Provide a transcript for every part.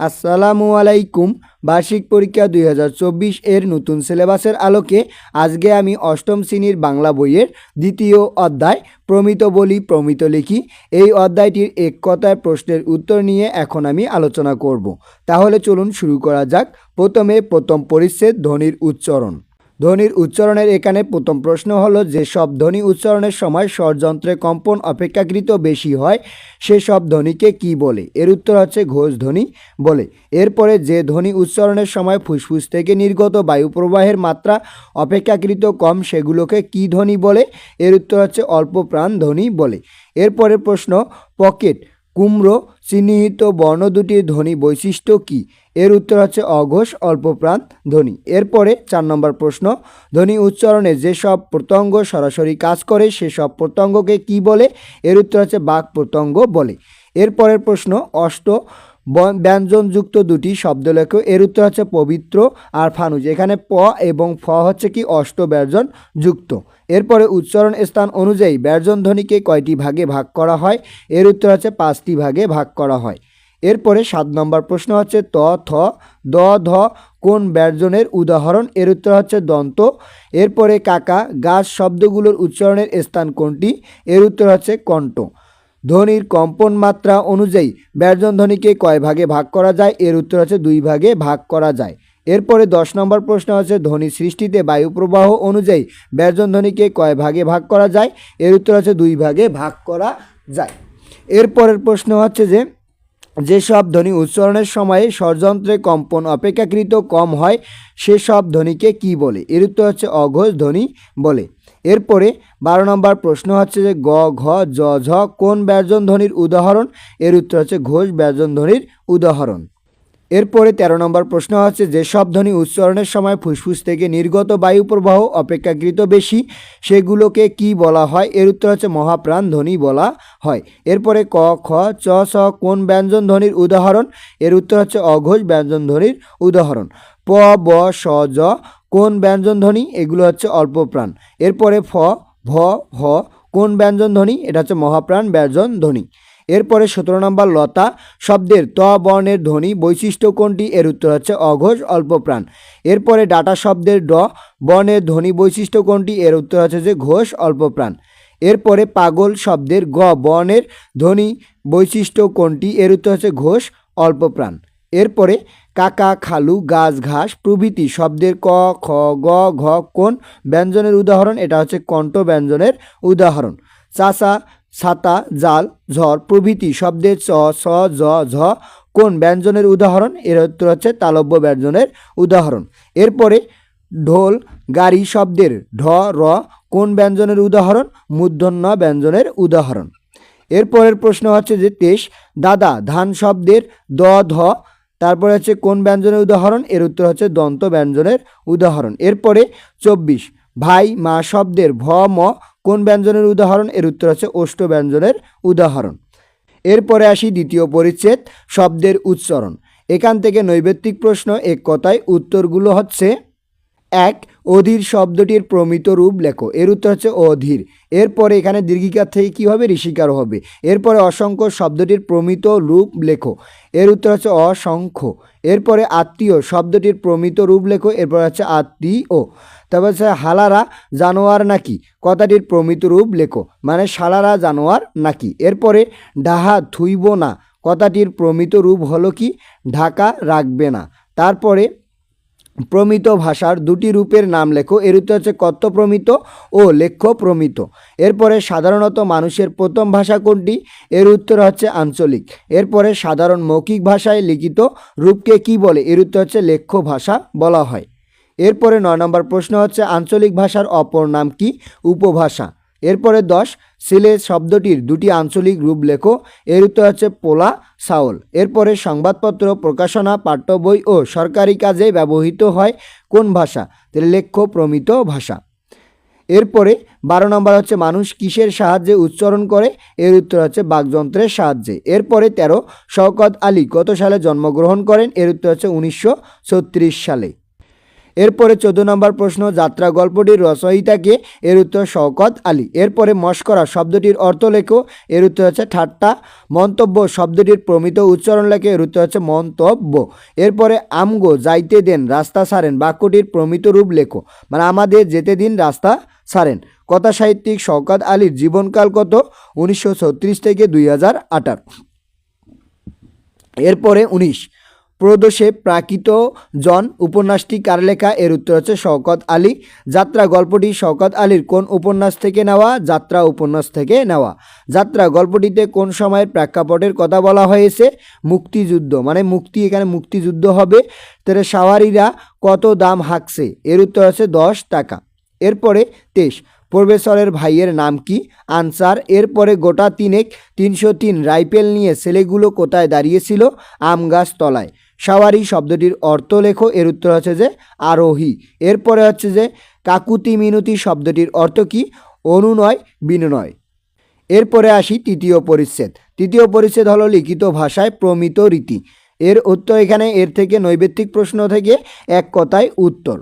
আসসালামু আলাইকুম। বার্ষিক পরীক্ষা দুই হাজার চব্বিশ এর নতুন সিলেবাসের আলোকে আজকে আমি অষ্টম শ্রেণির বাংলা বইয়ের দ্বিতীয় অধ্যায় প্রমিত বলি, প্রমিত লিখি। এই অধ্যায়টির এক কথায় প্রশ্নের উত্তর নিয়ে এখন আমি আলোচনা করব। তাহলে চলুন শুরু করা যাক। প্রথমে প্রথম পরিচ্ছেদ ধ্বনির উচ্চারণ। ধ্বনির উচ্চারণের এখানে প্রথম প্রশ্ন হলো যে সব ধ্বনি উচ্চারণের সময় স্বরযন্ত্রে কম্পন অপেক্ষাকৃত বেশি হয়, সে সব ধ্বনিকে কি বলে? এর উত্তর হচ্ছে ঘোষ ধ্বনি বলে। এরপরে যে ধ্বনি উচ্চারণের সময় ফুসফুস থেকে নির্গত বায়ু প্রবাহের মাত্রা অপেক্ষাকৃত কম, সেগুলোকে কি ধ্বনি বলে? এর উত্তর হচ্ছে অল্প প্রাণ ধ্বনি বলে। এরপরের প্রশ্ন, পকেট কুমড়ো, চিহ্নিত বর্ণ দুটির ধ্বনি বৈশিষ্ট্য কি? এর উত্তর হচ্ছে অঘোষ, অল্পপ্রাণ ধ্বনি। এরপরে চার নম্বর প্রশ্ন, ধ্বনি উচ্চারণে যেসব প্রত্যঙ্গ সরাসরি কাজ করে, সেসব প্রত্যঙ্গকে কি বলে? এর উত্তর হচ্ছে বাক প্রত্যঙ্গ বলে। এরপরের প্রশ্ন, অষ্ট ব্যঞ্জনযুক্ত দুটি শব্দ লেখো এর উত্তর হচ্ছে পবিত্র আর ফানুজ। এখানে প এবং ফ হচ্ছে কি অষ্ট ব্যঞ্জন যুক্ত। এরপরে উচ্চারণ স্থান অনুযায়ী ব্যঞ্জন ধ্বনিকে কয়টি ভাগে ভাগ করা হয়? এর উত্তর হচ্ছে পাঁচটি ভাগে ভাগ করা হয়। এরপরে সাত নম্বর প্রশ্ন হচ্ছে ত, থ, দ, ধ কোন ব্যঞ্জনের উদাহরণ? এর উত্তর হচ্ছে দন্ত। এরপরে কাকা, গাছ শব্দগুলোর উচ্চারণের স্থান কোনটি? এর উত্তর হচ্ছে কণ্ঠ। ধ্বনির কম্পন মাত্রা অনুযায়ী ব্যর্জন ধ্বনিকে কয় ভাগে ভাগ করা যায়? এর উত্তর আছে দুই ভাগে ভাগ করা যায়। এরপরে দশ নম্বর প্রশ্ন আছে, ধ্বনি সৃষ্টিতে বায়ু প্রবাহ অনুযায়ী ব্যর্জন ধ্বনিকে কয় ভাগে ভাগ করা যায়? এর উত্তর আছে দুই ভাগে ভাগ করা যায়। এরপরের প্রশ্ন হচ্ছে যে যেসব ধ্বনি উচ্চারণের সময়ে স্বরযন্ত্রে কম্পন অপেক্ষাকৃত কম হয়, সেসব ধ্বনিকে কি বলে? এর উত্তর হচ্ছে অঘোষ ধ্বনি বলে। এরপরে বারো নম্বর প্রশ্ন হচ্ছে যে গ, ঘ, জ, ঝ কোন ব্যর্জন ধ্বনির উদাহরণ? এর উত্তর হচ্ছে ঘোষ ব্যর্জন ধ্বনির উদাহরণ। এরপরে তেরো নম্বর প্রশ্ন হচ্ছে যে, সব ধ্বনি উচ্চারণের সময় ফুসফুস থেকে নির্গত বায়ু প্রবাহ অপেক্ষাকৃত বেশি, সেগুলোকে কি বলা হয়? এর উত্তর হচ্ছে মহাপ্রাণ ধ্বনি বলা হয়। এরপরে ক, খ, চ, স কোন ব্যঞ্জন ধ্বনির উদাহরণ? এর উত্তর হচ্ছে অঘোষ ব্যঞ্জন ধ্বনির উদাহরণ। প, ব, স, জ কোন ব্যঞ্জন ধ্বনি? এগুলো হচ্ছে অল্প প্রাণ। এরপরে ফ, ভ ভ কোন ব্যঞ্জন ধ্বনি? এটা হচ্ছে মহাপ্রাণ ব্যঞ্জন ধ্বনি। এরপরে সতেরো নম্বর লতা শব্দের ত বর্ণের ধ্বনি বৈশিষ্ট্য কোনটি? এর উত্তর হচ্ছে অঘোষ, অল্প প্রাণ। এরপরে ডাটা শব্দের ড বর্ণের ধ্বনি বৈশিষ্ট্য কোনটি? এর উত্তর হচ্ছে যে ঘোষ, অল্প প্রাণ। এরপরে পাগল শব্দের গ বর্ণের ধ্বনি বৈশিষ্ট্য কোনটি? এর উত্তর হচ্ছে ঘোষ, অল্প প্রাণ। এরপরে কাকা, খালু, গাছ, ঘাস, প্রভৃতি শব্দের ক, খ, গ, ঘ কোন ব্যঞ্জনের উদাহরণ? এটা হচ্ছে কণ্ঠ ব্যঞ্জনের উদাহরণ। চাষা ছাতা, জাল, ঝড়, প্রভৃতি শব্দের চ, স, জ, ঝ, কোন ব্যঞ্জনের উদাহরণ? এর উত্তর হচ্ছে তালব্য ব্যঞ্জনের উদাহরণ। এরপরে ঢোল, গাড়ি শব্দের ঢ, র, কোন ব্যঞ্জনের উদাহরণ? মূর্ধন্য ব্যঞ্জনের উদাহরণ। এরপরের প্রশ্ন হচ্ছে যে তেইশ দাদা, ধান শব্দের দ, ধ, তারপরে হচ্ছে কোন ব্যঞ্জনের উদাহরণ? এর উত্তর হচ্ছে দন্ত ব্যঞ্জনের উদাহরণ। এরপরে চব্বিশ, ভাই, মা শব্দের ভ, ম কোন ব্যঞ্জনের উদাহরণ? এর উত্তর আছে অষ্ট ব্যঞ্জনের উদাহরণ। এরপরে আসি দ্বিতীয় পরিচ্ছেদ, শব্দের উচ্চারণ। এখান থেকে নৈবেত্তিক প্রশ্ন এক কথায় উত্তরগুলো হচ্ছে এক অধীর শব্দটির প্রমিত রূপ লেখো। এর উত্তর হচ্ছে অধীর। এরপরে এখানে দীর্ঘিকার থেকে কী হবে? ঋষিকার হবে। এরপরে অসংখ্য শব্দটির প্রমিত রূপ লেখো। এর উত্তর হচ্ছে অসংখ্য। এরপরে আত্মীয় শব্দটির প্রমিত রূপ লেখো। এরপর হচ্ছে আত্মীয়। তারপর হচ্ছে হালারা জানোয়ার নাকি? কথাটির প্রমিত রূপ লেখো। মানে সালারা জানোয়ার নাকি? এরপরে ডাহা থুইব না। কথাটির প্রমিত রূপ হলো কি? ঢাকা রাখবে না। তারপরে প্রমিত ভাষার দুটি রূপের নাম লেখো। এর উত্তর হচ্ছে কত্ত প্রমিত ও লেখ্য প্রমিত এরপরে সাধারণত মানুষের প্রথম ভাষা কোনটি? এর উত্তর হচ্ছে আঞ্চলিক। এরপরে সাধারণ মৌখিক ভাষায় লিখিত রূপকে কি বলে? এর উত্তর হচ্ছে লেখ্য ভাষা বলা হয়। এরপরে নয় নম্বর প্রশ্ন হচ্ছে আঞ্চলিক ভাষার অপর নাম কি? উপভাষা। এরপরে দশ সিলে শব্দটির দুটি আঞ্চলিক রূপ লেখো। এর উত্তর হচ্ছে পোলা সাউল এরপরে সংবাদপত্র, প্রকাশনা, পাঠ্য বই ও সরকারি কাজে ব্যবহৃত হয় কোন ভাষা? তাহলে লেখ্য প্রমিত ভাষা। এরপরে বারো নম্বর হচ্ছে মানুষ কিসের সাহায্যে উচ্চারণ করে? এর উত্তর হচ্ছে বাকযন্ত্রের সাহায্যে। এরপরে তেরো, শওকত আলী কত সালে জন্মগ্রহণ করেন? এর উত্তর হচ্ছে উনিশশো ছত্রিশ সালে। এরপরে চোদ্দ নম্বর প্রশ্ন, যাত্রা গল্পটির রচয়িতাকে এর উত্তর শওকত আলী। এরপরে মস্করা শব্দটির অর্থ লেখো, এর উত্তর হচ্ছে ঠাট্টা। মন্তব্য শব্দটির প্রমিত উচ্চারণ লেখে, এর উত্তর হচ্ছে মন্তব্য। এরপরে আমগো যাইতে দেন, রাস্তা সারেন বাক্যটির প্রমিত রূপ লেখো। মানে আমাদের যেতে দিন, রাস্তা সারেন কথা সাহিত্যিক শওকত আলীর জীবনকাল কত? উনিশশো ছত্রিশ থেকে দুই হাজার আঠারো। এরপরে উনিশ। প্রদোষে প্রাকৃত জন উপন্যাসটি কার লেখা? এর উত্তর হচ্ছে শওকত আলী। যাত্রা গল্পটি শওকত আলীর কোন উপন্যাস থেকে নেওয়া? যাত্রা উপন্যাস থেকে নেওয়া। যাত্রা গল্পটিতে কোন সময়ের প্রেক্ষাপটের কথা বলা হয়েছে? মুক্তিযুদ্ধ। মানে মুক্তি এখানে মুক্তিযুদ্ধ হবে। তাহলে সাওয়ারিরা কত দাম হাঁকছে? এর উত্তর হচ্ছে দশ টাকা। এরপরে তেইশ। প্রফেসরের ভাইয়ের নাম কি? আনসার। এরপরে গোটা তিনেক তিনশো তিন রাইফেল নিয়ে ছেলেগুলো কোথায় দাঁড়িয়েছিল? আম গাছ তলায়। সাওয়ারি শব্দটির অর্থ লেখো, এর উত্তর হচ্ছে যে আরোহী। এরপরে হচ্ছে যে কাকুতি মিনতি শব্দটির অর্থ কি? অনুনয়, বিনয়। এরপরে আসি তৃতীয় পরিচ্ছেদ। তৃতীয় পরিচ্ছেদ হলো লিখিত ভাষায় প্রমিত রীতি। এর উত্তর এখানে, এর থেকে নৈবেত্তিক প্রশ্ন থেকে এক কথায় উত্তর।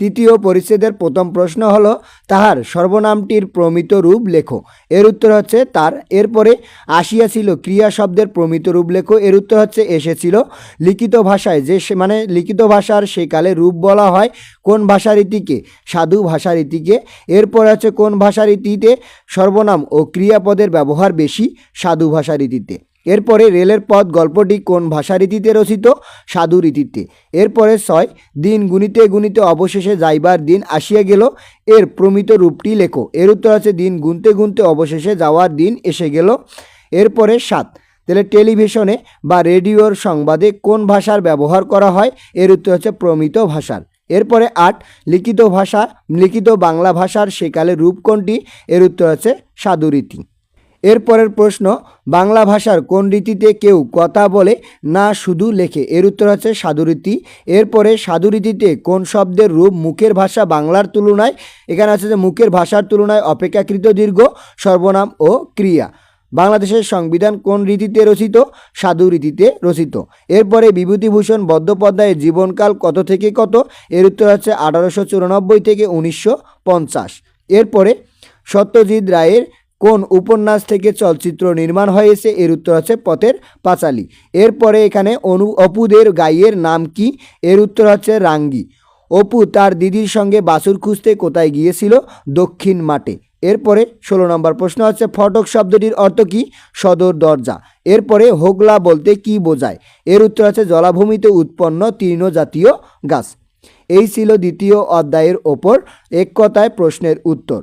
তৃতীয় পরিচ্ছেদের প্রথম প্রশ্ন হলো, তাহার সর্বনামটির প্রমিত রূপ লেখো। এর উত্তর হচ্ছে তার। এরপরে আসিয়াছিল ক্রিয়া শব্দের প্রমিত রূপ লেখো। এর উত্তর হচ্ছে এসেছিল। লিখিত ভাষায় যে মানে লিখিত ভাষার সেকালে রূপ বলা হয় কোন ভাষারীতিকে? সাধু ভাষারীতিকে। এরপর হচ্ছে কোন ভাষারীতিতে সর্বনাম ও ক্রিয়াপদের ব্যবহার বেশি সাধু ভাষারীতিতে। এরপরে রেলের পথ গল্পটি কোন ভাষারীতিতে রচিত? সাধু রীতিতে। এরপরে ছয়, দিন গুনিতে গুনিতে অবশেষে যাইবার দিন আসিয়া গেল, এর প্রমিত রূপটি লেখো। এর উত্তর আছে, দিন গুনতে গুনতে অবশেষে যাওয়ার দিন এসে গেল। এরপরে সাত, তাহলে টেলিভিশনে বা রেডিওর সংবাদে কোন ভাষার ব্যবহার করা হয়? এর উত্তর হচ্ছে, প্রমিত ভাষার। এরপরে আট, লিখিত ভাষা, লিখিত বাংলা ভাষার সেকালে রূপ কোনটি? এর উত্তর হচ্ছে সাধুরীতি এরপরের প্রশ্ন, বাংলা ভাষার কোন রীতিতে কেউ কথা বলে না শুধু লেখে? এর উত্তর হচ্ছে সাধুরীতি এরপরে সাধুরীতিতে কোন শব্দের রূপ মুখের ভাষা বাংলার তুলনায়? এখানে আছে যে মুখের ভাষার তুলনায় অপেক্ষাকৃত দীর্ঘ, সর্বনাম ও ক্রিয়া। বাংলাদেশের সংবিধান কোন রীতিতে রচিত? সাধু রীতিতে রচিত। এরপরে, বিভূতিভূষণ বন্দ্যোপাধ্যায়ের জীবনকাল কত থেকে কত? এর উত্তর হচ্ছে আঠারোশো চুরানব্বই থেকে উনিশশো পঞ্চাশ। এরপরে, সত্যজিৎ রায়ের কোন উপন্যাস থেকে চলচ্চিত্র নির্মাণ হয়েছে? এর উত্তর হচ্ছে পথের পাঁচালী। এরপরে এখানে অনু, অপুদের গাইয়ের নাম কি? এর উত্তর হচ্ছে রাঙ্গি। অপু তার দিদির সঙ্গে বাসুর খুঁজতে কোথায় গিয়েছিল? দক্ষিণ মাঠে। এরপরে ষোলো নম্বর প্রশ্ন হচ্ছে, ফটক শব্দটির অর্থ কি? সদর দরজা। এরপরে হোগলা বলতে কি বোঝায়? এর উত্তর আছে, জলাভূমিতে উৎপন্ন তৃণজাতীয় গাছ। এই ছিল দ্বিতীয় অধ্যায়ের ওপর এক কথায় প্রশ্নের উত্তর।